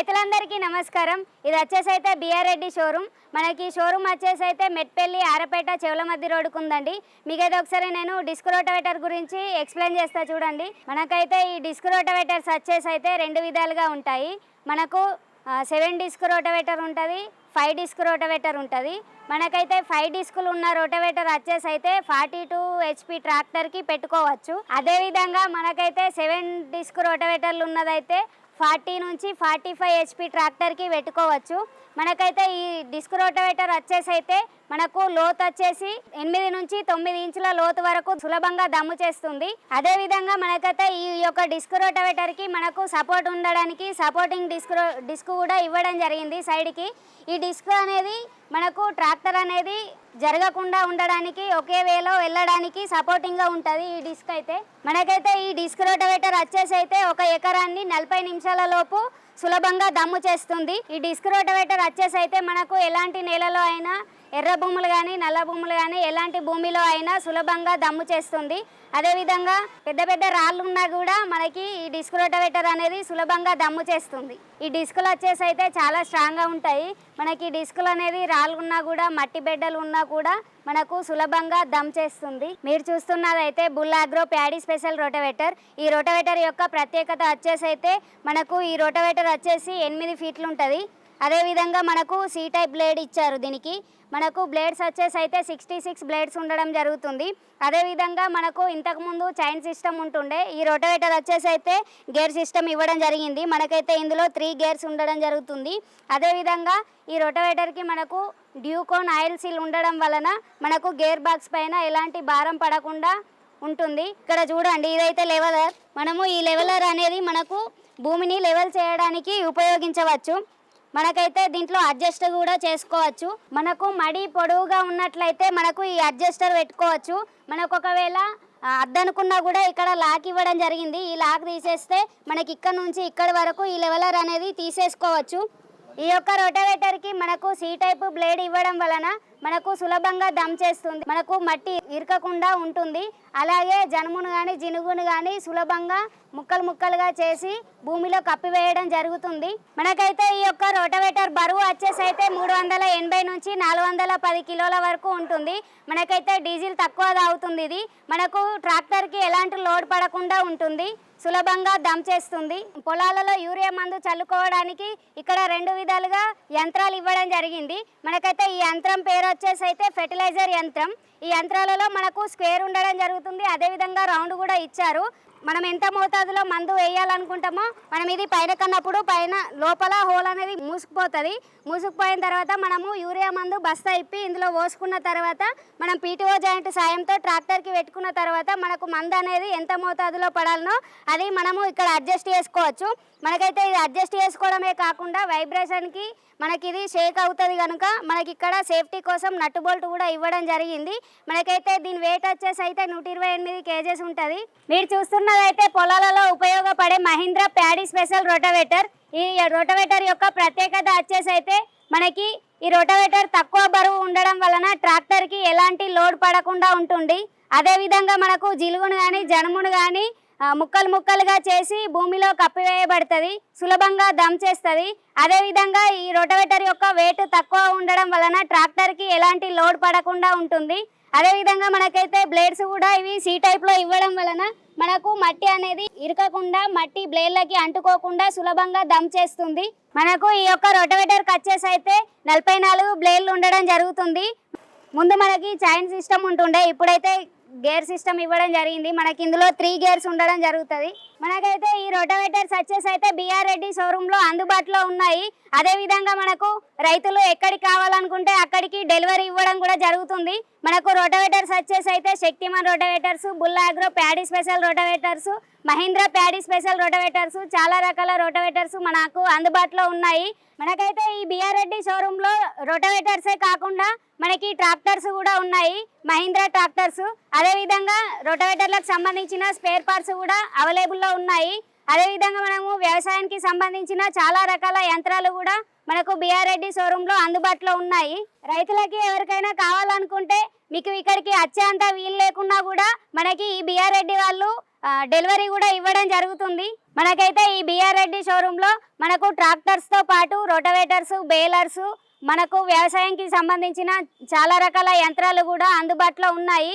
రైతులందరికీ నమస్కారం. ఇది వచ్చేసి అయితే బిఆర్ రెడ్డి షోరూమ్. మనకి షోరూమ్ వచ్చేసి అయితే మెట్పల్లి ఆరపేట చెవుల మధ్య రోడ్డుకు ఉందండి. మీకైతే ఒకసారి నేను డిస్క్ రోటవేటర్ గురించి ఎక్స్ప్లెయిన్ చేస్తా చూడండి. మనకైతే ఈ డిస్క్ రోటవేటర్స్ వచ్చేసి అయితే రెండు విధాలుగా ఉంటాయి. మనకు సెవెన్ డిస్క్ రోటవేటర్ ఉంటుంది. ఫైవ్ డిస్క్ రోటవేటర్ ఉంటుంది. మనకైతే ఫైవ్ డిస్కులు ఉన్న రోటవేటర్ వచ్చేసి అయితే ఫార్టీ టూ హెచ్పి ట్రాక్టర్కి పెట్టుకోవచ్చు. అదేవిధంగా మనకైతే సెవెన్ డిస్క్ రోటవేటర్లు ఉన్నదైతే ఫార్టీ నుంచి ఫార్టీ ఫైవ్ హెచ్పి ట్రాక్టర్కి పెట్టుకోవచ్చు. మనకైతే ఈ డిస్క్ రోటవేటర్ వచ్చేసి అయితే మనకు లోతు వచ్చేసి ఎనిమిది నుంచి తొమ్మిది ఇంచుల లోతు వరకు సులభంగా దమ్ము చేస్తుంది. అదేవిధంగా మనకైతే ఈ యొక్క డిస్క్ రోటవేటర్కి మనకు సపోర్ట్ ఉండడానికి సపోర్టింగ్ డిస్క్ రో- డిస్క్ కూడా ఇవ్వడం జరిగింది సైడ్కి. ఈ డిస్క్ అనేది మనకు ట్రాక్టర్ అనేది జరగకుండా ఉండడానికి ఒకే వేలో వెళ్ళడానికి సపోర్టింగ్గా ఉంటుంది ఈ డిస్క్ అయితే. మనకైతే ఈ డిస్క్ రోటవేటర్ వచ్చేసి అయితే ఒక ఎకరాన్ని నలభై నిమిషాల లోపు సులభంగా దమ్ము చేస్తుంది. ఈ డిస్క్ రోటవేటర్ వచ్చేసి అయితే మనకు ఎలాంటి నేలలో అయినా ఎర్ర భూములు కానీ నల్ల భూములు కానీ ఎలాంటి భూమిలో అయినా సులభంగా దమ్ము చేస్తుంది. అదేవిధంగా పెద్ద పెద్ద రాళ్ళు ఉన్నా కూడా మనకి ఈ డిస్క్ రోటవేటర్ అనేది సులభంగా దమ్ము చేస్తుంది. ఈ డిస్కులు వచ్చేసి అయితే చాలా స్ట్రాంగ్గా ఉంటాయి. మనకి ఈ డిస్కులు అనేది రా రాళ్ళున్నా కూడా మట్టి బెడ్డలు ఉన్నా కూడా మనకు సులభంగా దమ్ చేస్తుంది. మీరు చూస్తున్నదైతే bull agro paddy special rotavator. ఈ రోటవేటర్ యొక్క ప్రత్యేకత వచ్చేసి అయితే మనకు ఈ రోటవేటర్ వచ్చేసి ఎనిమిది ఫీట్లు ఉంటుంది అదేవిధంగా మనకు సి టైప్ బ్లేడ్ ఇచ్చారు దీనికి. మనకు బ్లేడ్స్ వచ్చేసి అయితే సిక్స్టీ సిక్స్ బ్లేడ్స్ ఉండడం జరుగుతుంది. అదేవిధంగా మనకు ఇంతకుముందు చైన్ సిస్టమ్ ఉంటుండే. ఈ రోటవేటర్ వచ్చేసి అయితే గేర్ సిస్టమ్ ఇవ్వడం జరిగింది. మనకైతే ఇందులో త్రీ గేర్స్ ఉండడం జరుగుతుంది. అదేవిధంగా ఈ రోటవేటర్కి మనకు డ్యూకోన్ ఆయిల్ సీల్ ఉండడం వలన మనకు గేర్ బాక్స్ పైన ఎలాంటి భారం పడకుండా ఉంటుంది. ఇక్కడ చూడండి ఇదైతే లెవెలర్ మనము ఈ లెవెలర్ అనేది మనకు భూమిని లెవెల్ చేయడానికి ఉపయోగించవచ్చు. మనకైతే దీంట్లో అడ్జస్ట్ కూడా చేసుకోవచ్చు. మనకు మడి పొడవుగా ఉన్నట్లయితే మనకు ఈ అడ్జస్టర్ పెట్టుకోవచ్చు. మనకు ఒకవేళ అద్దనుకున్నా కూడా ఇక్కడ లాక్ ఇవ్వడం జరిగింది. ఈ లాక్ తీసేస్తే మనకి ఇక్కడ నుంచి ఇక్కడ వరకు ఈ లెవెలర్ అనేది తీసేసుకోవచ్చు. ఈ యొక్క రోటవేటర్కి మనకు సీ టైప్ బ్లేడ్ ఇవ్వడం వలన మనకు సులభంగా దమ్ చేస్తుంది. మనకు మట్టి ఇరకకుండా ఉంటుంది. అలాగే జనుమును కానీ జినుగును కానీ సులభంగా ముక్కలు ముక్కలుగా చేసి భూమిలో కప్పివేయడం జరుగుతుంది. మనకైతే ఈ యొక్క రోటవేటర్ బరువు వచ్చేసి అయితే మూడు వందల ఎనభై నుంచి నాలుగు వందల పది కిలోల వరకు ఉంటుంది. మనకైతే డీజిల్ తక్కువ తాగుతుంది ఇది. మనకు ట్రాక్టర్కి ఎలాంటి లోడ్ పడకుండా ఉంటుంది. సులభంగా దమ్ చేస్తుంది. పొలాలలో యూరియా మందు చల్లుకోవడానికి ఇక్కడ రెండు విధాలుగా యంత్రాలు ఇవ్వడం జరిగింది. మనకైతే ఈ యంత్రం పేరు వచ్చేసి అయితే ఫెర్టిలైజర్ యంత్రం. ఈ యంత్రాలలో మనకు స్క్వేర్ ఉండడం జరుగుతుంది. అదేవిధంగా రౌండ్ కూడా ఇచ్చారు. మనం ఎంత మోతాదులో మందు వేయాలనుకుంటామో మనం ఇది పైన కన్నప్పుడు పైన లోపల హోల్ అనేది మూసుకుపోతుంది. మూసుకుపోయిన తర్వాత మనము యూరియా మందు బస్తా ఇప్పి ఇందులో పోసుకున్న తర్వాత మనం పీటీఓ జాయింట్ సాయంతో ట్రాక్టర్కి పెట్టుకున్న తర్వాత మనకు మందు అనేది ఎంత మోతాదులో పడాలనో అది మనము ఇక్కడ అడ్జస్ట్ చేసుకోవచ్చు. మనకైతే ఇది అడ్జస్ట్ చేసుకోవడమే కాకుండా వైబ్రేషన్కి మనకి ఇది షేక్ అవుతుంది కనుక మనకి ఇక్కడ సేఫ్టీ కోసం నట్టు బోల్ట్ కూడా ఇవ్వడం జరిగింది. మనకైతే దీని వెయిట్ వచ్చేసి అయితే నూట ఇరవై ఎనిమిది కేజెస్ ఉంటుంది. మీరు చూస్తున్న చూస్తున్నదైతే పొలాలలో ఉపయోగపడే మహీంద్రా ప్యాడీ స్పెషల్ రోటవేటర్. ఈ రోటవేటర్ యొక్క ప్రత్యేకత వచ్చేసి అయితే మనకి ఈ రోటవేటర్ తక్కువ బరువు ఉండడం వలన ట్రాక్టర్కి ఎలాంటి లోడ్ పడకుండా ఉంటుంది. అదేవిధంగా మనకు జిలుగును కానీ జనుమును కానీ ముక్కలు ముక్కలుగా చేసి భూమిలో కప్పివేయబడుతుంది. సులభంగా దమ్ చేస్తుంది. అదేవిధంగా ఈ రోటవేటర్ యొక్క వెయిట్ తక్కువ ఉండడం వలన ట్రాక్టర్కి ఎలాంటి లోడ్ పడకుండా ఉంటుంది. అదేవిధంగా మనకైతే బ్లేడ్స్ కూడా ఇవి సీ టైప్లో ఇవ్వడం వలన మనకు మట్టి అనేది ఇరకకుండా మట్టి బ్లేడ్లకి అంటుకోకుండా సులభంగా దమ్ చేస్తుంది. మనకు ఈ యొక్క రొటవేటర్ కచ్చేసి అయితే నలభై నాలుగు బ్లేడ్లు ఉండడం జరుగుతుంది. ముందు మనకి చైన్ సిస్టమ్ ఉంటుండే ఇప్పుడైతే గేర్ సిస్టమ్ ఇవ్వడం జరిగింది. మనకి ఇందులో త్రీ గేర్స్ ఉండడం జరుగుతుంది. మనకైతే ఈ రోటవేటర్స్ వచ్చేసి అయితే బిఆర్ రెడ్డి షోరూంలో అందుబాటులో ఉన్నాయి. అదే విధంగా మనకు రైతులు ఎక్కడికి కావాలనుకుంటే అక్కడికి డెలివరీ ఇవ్వడం కూడా జరుగుతుంది. మనకు రోటవేటర్స్ వచ్చేసి అయితే Shaktiman rotavators bull agro paddy special rotavators Mahindra paddy special rotavators చాలా రకాల రోటవేటర్స్ మనకు అందుబాటులో ఉన్నాయి. మనకైతే ఈ బిఆర్ రెడ్డి షోరూంలో రోటవేటర్సే కాకుండా మనకి ట్రాక్టర్స్ కూడా ఉన్నాయి. మహీంద్రా ట్రాక్టర్స్ అదేవిధంగా రోటవేటర్లకు సంబంధించిన స్పేర్ పార్ట్స్ కూడా అవైలబుల్లో ఉన్నాయి. అదేవిధంగా మనము వ్యవసాయానికి సంబంధించిన చాలా రకాల యంత్రాలు కూడా మనకు బిఆర్ రెడ్డి షోరూంలో అందుబాటులో ఉన్నాయి. రైతులకి ఎవరికైనా కావాలనుకుంటే మీకు ఇక్కడికి వచ్చేంత వీలు లేకున్నా కూడా మనకి ఈ బిఆర్ రెడ్డి వాళ్ళు డెలివరీ కూడా ఇవ్వడం జరుగుతుంది. మనకైతే ఈ బిఆర్ రెడ్డి షోరూంలో మనకు ట్రాక్టర్స్తో పాటు రోటవేటర్స్ బేలర్స్ మనకు వ్యవసాయంకి సంబంధించిన చాలా రకాల యంత్రాలు కూడా అందుబాటులో ఉన్నాయి.